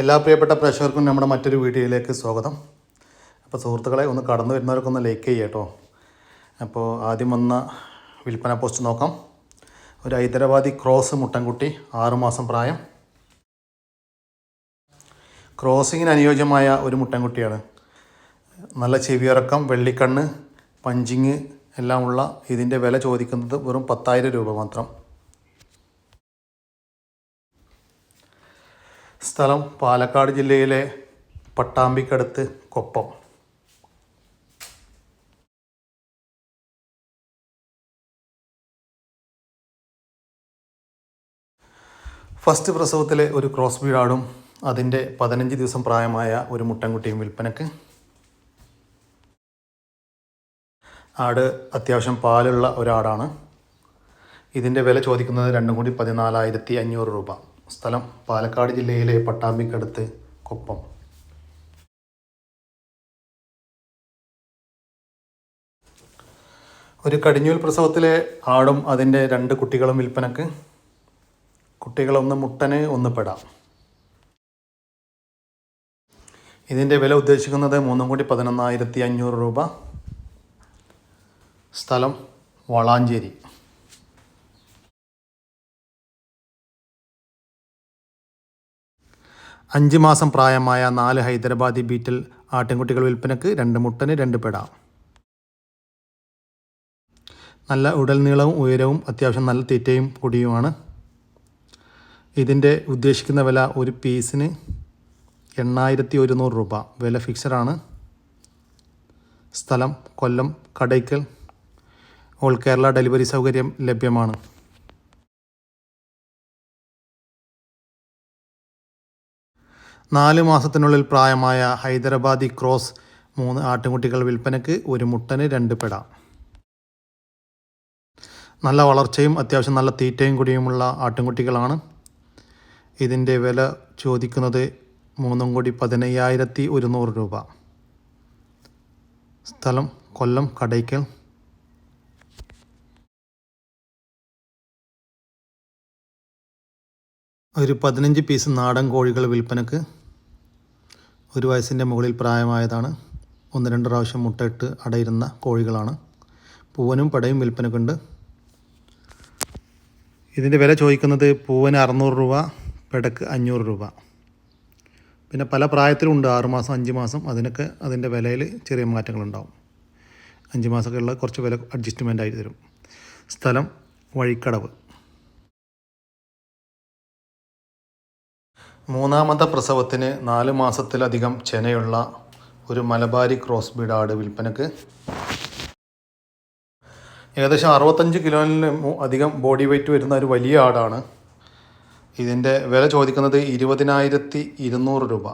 എല്ലാ പ്രിയപ്പെട്ട പ്രേക്ഷകർക്കും നമ്മുടെ മറ്റൊരു വീഡിയോയിലേക്ക് സ്വാഗതം. അപ്പോൾ സുഹൃത്തുക്കളെ ഒന്ന് കടന്നു വരുന്നവരൊക്കെ ഒന്ന് ലൈക്ക് ചെയ്യുക കേട്ടോ. അപ്പോൾ ആദ്യം വന്ന വിൽപ്പന പോസ്റ്റ് നോക്കാം. ഒരു ഹൈദരാബാദി ക്രോസ് മുട്ടൻകുട്ടി ആറുമാസം പ്രായം. ക്രോസിങ്ങിന് അനുയോജ്യമായ ഒരു മുട്ടൻകുട്ടിയാണ്. നല്ല ചെവിയിറക്കം വെള്ളിക്കണ്ണ് പഞ്ചിങ് എല്ലാം ഉള്ള ഇതിന്റെ വില ചോദിക്കുന്നത് വെറും പത്തായിരം രൂപ മാത്രം. സ്ഥലം പാലക്കാട് ജില്ലയിലെ പട്ടാമ്പിക്കടുത്ത് കൊപ്പം. ഫസ്റ്റ് പ്രസവത്തിലെ ഒരു ക്രോസ് ബീഡാടും അതിന്റെ പതിനഞ്ച് ദിവസം പ്രായമായ ഒരു മുട്ടൻകുട്ടിയും വിൽപ്പനക്ക്. ആട് അത്യാവശ്യം പാലുള്ള ഒരാടാണ്. ഇതിന്റെ വില ചോദിക്കുന്നത് രണ്ടും കൂടി പതിനാലായിരത്തി അഞ്ഞൂറ് രൂപ. സ്ഥലം പാലക്കാട് ജില്ലയിലെ പട്ടാമ്പിക്കടുത്ത് കൊപ്പം. ഒരു കടിഞ്ഞൂൽ പ്രസവത്തിലെ ആടും അതിന്റെ രണ്ട് കുട്ടികളും വിൽപ്പനക്ക്. കുട്ടികളൊന്ന് മുട്ടന് ഒന്ന് പെടാം. ഇതിന്റെ വില ഉദ്ദേശിക്കുന്നത് മൂന്നും കൂടി പതിനൊന്നായിരത്തി അഞ്ഞൂറ് രൂപ. സ്ഥലം വളാഞ്ചേരി. അഞ്ച് മാസം പ്രായമായ നാല് ഹൈദരാബാദി ബീറ്റിൽ ആട്ടിൻകുട്ടികൾ വിൽപ്പനക്ക് രണ്ട് മുട്ടന് രണ്ട് പെട. നല്ല ഉടൽ നീളവും ഉയരവും അത്യാവശ്യം നല്ല തീറ്റയും പൊടിയുമാണ്. ഇതിന്റെ ഉദ്ദേശിക്കുന്ന വില ഒരു പീസിന് എണ്ണായിരത്തി ഒരുന്നൂറ് രൂപ. വില ഫിക്സഡാണ്. സ്ഥലം കൊല്ലം കടയ്ക്കൽ. ഓൾ കേരള ഡെലിവറി സൗകര്യം ലഭ്യമാണ്. നാല് മാസത്തിനുള്ളിൽ പ്രായമായ ഹൈദരാബാദി ക്രോസ് മൂന്ന് ആട്ടിൻകുട്ടികൾ വിൽപ്പനയ്ക്ക് ഒരു മുട്ടന് രണ്ട് പെട. നല്ല വളർച്ചയും അത്യാവശ്യം നല്ല തീറ്റയും കൂടിയുമുള്ള ആട്ടിൻകുട്ടികളാണ്. ഇതിന്റെ വില ചോദിക്കുന്നത് മൂന്നും കൂടി പതിനയ്യായിരത്തി ഒരുന്നൂറ് രൂപ. സ്ഥലം കൊല്ലം കടയ്ക്കൽ. ഒരു പതിനഞ്ച് പീസ് നാടൻ കോഴികൾ വിൽപ്പനക്ക് ഒരു വയസ്സിന്റെ മുകളിൽ പ്രായമായതാണ്. ഒന്ന് രണ്ട് പ്രാവശ്യം മുട്ടയിട്ട് അടയിരുന്ന കോഴികളാണ്. പൂവനും പടയും വിൽപ്പനക്കുണ്ട്. ഇതിന്റെ വില ചോദിക്കുന്നത് പൂവന് അറുന്നൂറ് രൂപ പെടക്ക് അഞ്ഞൂറ് രൂപ. പിന്നെ പല പ്രായത്തിലുണ്ട്. ആറുമാസം അഞ്ച് മാസം അതിനൊക്കെ അതിന്റെ വിലയിൽ ചെറിയ മാറ്റങ്ങളുണ്ടാവും. അഞ്ച് മാസമൊക്കെ ഉള്ള കുറച്ച് വില അഡ്ജസ്റ്റ്മെന്റ് ആയിട്ട് തരും. സ്ഥലം വഴിക്കടവ്. മൂന്നാമത്തെ പ്രസവത്തിന് നാല് മാസത്തിലധികം ചെനയുള്ള ഒരു മലബാരി ക്രോസ് ബീഡ് ആട് വിൽപ്പനക്ക് ഏകദേശം അറുപത്തഞ്ച് കിലോയിൽ അധികം ബോഡി വെയ്റ്റ് വരുന്ന ഒരു വലിയ ആടാണ്. ഇതിന്റെ വില ചോദിക്കുന്നത് ഇരുപതിനായിരത്തി ഇരുന്നൂറ് രൂപ.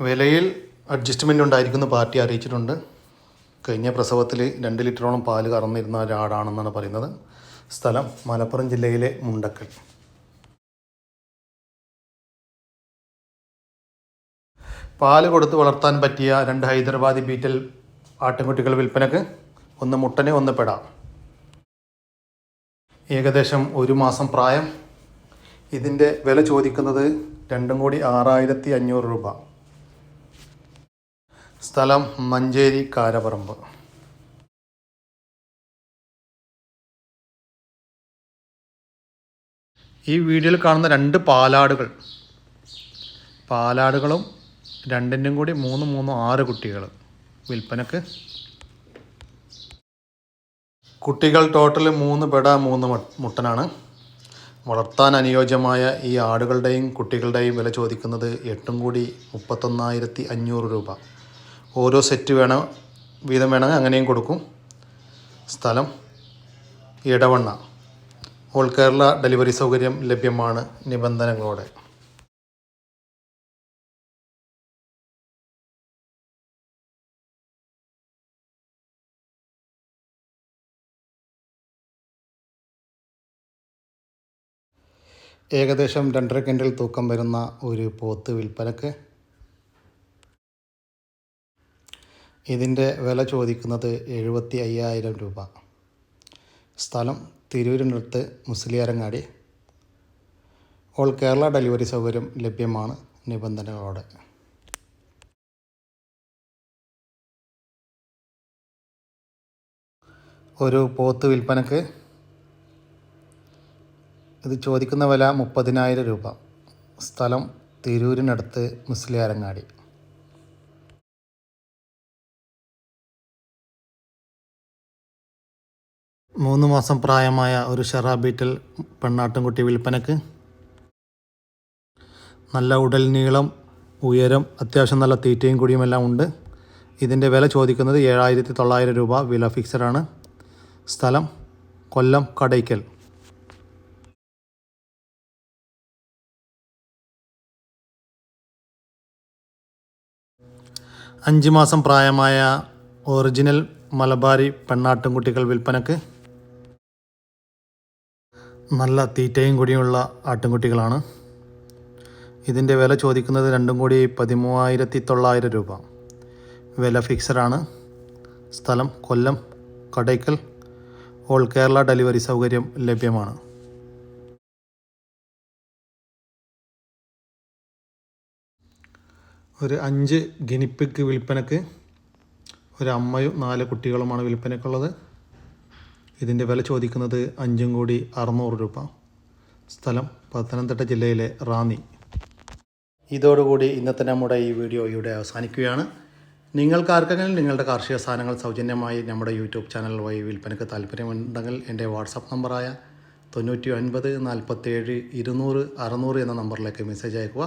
വിലയിൽ അഡ്ജസ്റ്റ്മെന്റ് ഉണ്ടായിരിക്കുന്ന പാർട്ടി അറിയിച്ചിട്ടുണ്ട്. കഴിഞ്ഞ പ്രസവത്തിൽ രണ്ട് ലിറ്ററോളം പാൽ കറന്നിരുന്ന ഒരാടാണെന്നാണ് പറയുന്നത്. സ്ഥലം മലപ്പുറം ജില്ലയിലെ മുണ്ടക്കൽ. പാൽ കൊടുത്ത് വളർത്താൻ പറ്റിയ രണ്ട് ഹൈദരാബാദി ബീറ്റൽ ആട്ടിൻകുട്ടികൾ വിൽപ്പനക്ക് ഒന്ന് മുട്ടനെ ഒന്ന് പെടാം. ഏകദേശം ഒരു മാസം പ്രായം. ഇതിന്റെ വില ചോദിക്കുന്നത് രണ്ടും കൂടി ആറായിരത്തി അഞ്ഞൂറ് രൂപ. സ്ഥലം മഞ്ചേരി കാരപറമ്പ്. ഈ വീഡിയോയിൽ കാണുന്ന രണ്ട് പാലാടുകൾ. പാലാടുകളും രണ്ടിന്റെയും കൂടി മൂന്ന് മൂന്ന് ആറ് കുട്ടികൾ. വിൽപ്പനക്ക്. കുട്ടികൾ ടോട്ടൽ മൂന്ന് പെട മൂന്ന് മുട്ടനാണ്. വളർത്താൻ അനുയോജ്യമായ ഈ ആടുകളുടെയും കുട്ടികളുടെയും വില ചോദിക്കുന്നത് എട്ടും കൂടി മുപ്പത്തൊന്നായിരത്തി അഞ്ഞൂറ് രൂപ. ഓരോ സെറ്റ് വേണം വീതം വേണമെങ്കിൽ അങ്ങനെയും കൊടുക്കും. സ്ഥലം ഇടവണ്ണ. ഓൾ കേരള ഡെലിവറി സൗകര്യം ലഭ്യമാണ് നിബന്ധനകളോടെ. ഏകദേശം രണ്ടര കിൻഡൽ തൂക്കം വരുന്ന ഒരു പോത്ത് വിൽപ്പനക്ക് ഇതിന്റെ വില ചോദിക്കുന്നത് എഴുപത്തി അയ്യായിരം രൂപ. സ്ഥലം തിരൂരിനടുത്ത് മുസ്ലിയാരങ്ങാടി. ഓൾ കേരള ഡെലിവറി സൗകര്യം ലഭ്യമാണ് നിബന്ധനകളോടെ. ഒരു പോത്ത് വിൽപ്പനക്ക് ഇത് ചോദിക്കുന്ന വില മുപ്പതിനായിരം രൂപ. സ്ഥലം തിരൂരിനടുത്ത് മുസ്ലിയാരങ്ങാടി. മൂന്ന് മാസം പ്രായമായ ഒരു ഷെറാ ബീറ്റൽ പെണ്ണാട്ടുംകുട്ടി വിൽപ്പനക്ക്. നല്ല ഉടൽ നീളം ഉയരം അത്യാവശ്യം നല്ല തീറ്റയും കുടിയുമെല്ലാം ഉണ്ട്. ഇതിന്റെ വില ചോദിക്കുന്നത് ഏഴായിരത്തി തൊള്ളായിരം രൂപ വില ഫിക്സഡാണ് സ്ഥലം കൊല്ലം കടയ്ക്കൽ. അഞ്ച് മാസം പ്രായമായ ഒറിജിനൽ മലബാരി പെണ്ണാട്ടുംകുട്ടികൾ വിൽപ്പനക്ക് നല്ല തീറ്റയും കൂടിയുള്ള ആട്ടുംകുട്ടികളാണ്. ഇതിന്റെ വില ചോദിക്കുന്നത് രണ്ടും കൂടി പതിമൂവായിരത്തി തൊള്ളായിരം രൂപ. വില ഫിക്സഡാണ് സ്ഥലം കൊല്ലം കടയ്ക്കൽ ഓൾ കേരള ഡെലിവറി സൗകര്യം ലഭ്യമാണ്. ഒരു അഞ്ച് ഗിനിപ്പിക്ക് വിൽപ്പനക്ക് ഒരു അമ്മയും നാല് കുട്ടികളുമാണ് വിൽപ്പനക്കുള്ളത്. ഇതിന്റെ വില ചോദിക്കുന്നത് അഞ്ചും കൂടി അറുന്നൂറ് രൂപ. സ്ഥലം പത്തനംതിട്ട ജില്ലയിലെ റാന്നി. ഇതോടുകൂടി ഇന്നത്തെ നമ്മുടെ ഈ വീഡിയോ ഇവിടെ അവസാനിക്കുകയാണ്. നിങ്ങൾക്ക് ആർക്കെങ്കിലും നിങ്ങളുടെ കാർഷിക സാധനങ്ങൾ സൗജന്യമായി നമ്മുടെ യൂട്യൂബ് ചാനൽ വഴി വിൽപ്പനയ്ക്ക് താല്പര്യമുണ്ടെങ്കിൽ എന്റെ വാട്സപ്പ് നമ്പറായ തൊണ്ണൂറ്റി ഒൻപത് നാൽപ്പത്തേഴ് ഇരുന്നൂറ് അറുന്നൂറ് എന്ന നമ്പറിലേക്ക് മെസ്സേജ് അയക്കുക